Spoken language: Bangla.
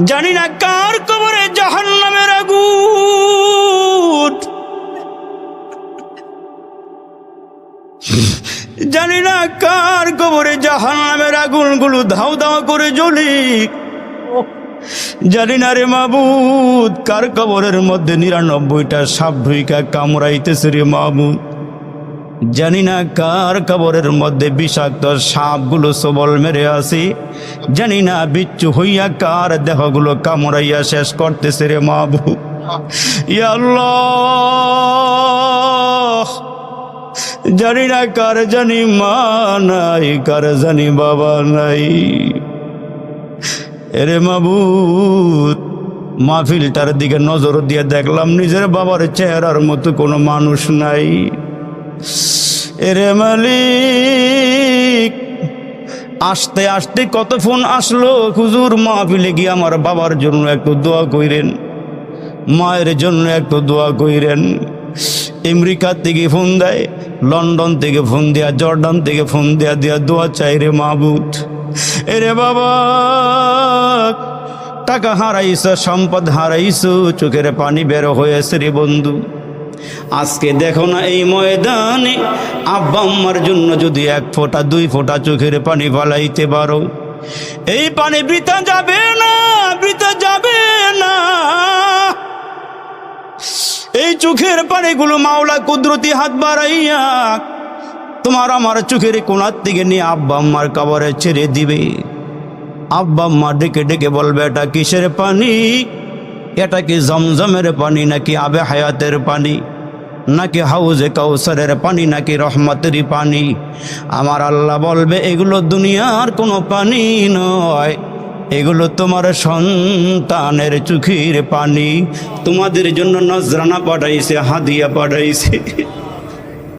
জানি না কার কবরে জাহান নামের আগুন। জানি না কার কবরে জাহান নামের আগুনগুলো ধাও ধাও করে জ্বলি। জানি না রে মাবুদ, কার কবরের মধ্যে নিরানব্বইটা সাপ ঢুইকা কামড়াইতেছে রে মাবুদ। জানি না কার কবরের মধ্যে বিষাক্ত সাপগুলো সবল মেরে আসি জানি না বিচ্ছু হইয়া কার দেহগুলো কামড়াইয়া শেষ করতেছে রে মাবু জানি না কার জানি মা নাই, কার জানি বাবা নাই। এরে মাবুদ মাহফিলটার দিকে নজর দিয়ে দেখলাম নিজের বাবার চেহারার মতো কোনো মানুষ নাই। এরে মালিক, আসতে আসতে কত ফোন আসলো? হুজুর, মাহফিলে গিয়ে আমার বাবার জন্য একটু দোয়া কইরেন, মায়ের জন্য একটু দোয়া কইরেন। আমেরিকা থেকে ফোন দেয়, লন্ডন থেকে ফোন দেয়া, জর্ডান থেকে ফোন দেয়া দেয়া দোয়া চাই রে মাহবুদ এরে বাবা, টাকা হারাইছ, সম্পদ হারাইছ, চোখের পানি বের হয়েছে রে বন্ধু। আজকে দেখো না এই ময়দানে আব্বা আম্মার জন্য যদি এক ফোঁটা, দুই ফোঁটা চোখের পানি ফালাইতে পারো। এই পানি বৃথা যাবে না, বৃথা যাবে না। এই চোখের পানিগুলো মাওলা কুদরতি হাত বাড়াইয়া তোমার আমার চোখের কোনার থেকে নিয়ে আব্বা আম্মার কাবারে ছেড়ে দিবে। আব্বা আম্মা ডেকে ডেকে বলবে, এটা কিসের পানি? এটা কি জমজমের পানি নাকি আবে হায়াতের পানি? নাকি হাউজে কাউসারের পানি নাকি রহমতেরই পানি। আমার আল্লাহ বলবে, এগুলো দুনিয়ার কোনো পানি নয়। এগুলো তোমার সন্তানের চোখের পানি। তোমাদের জন্য নজরানা পাঠাইছে, হাদিয়া পাঠাইছে।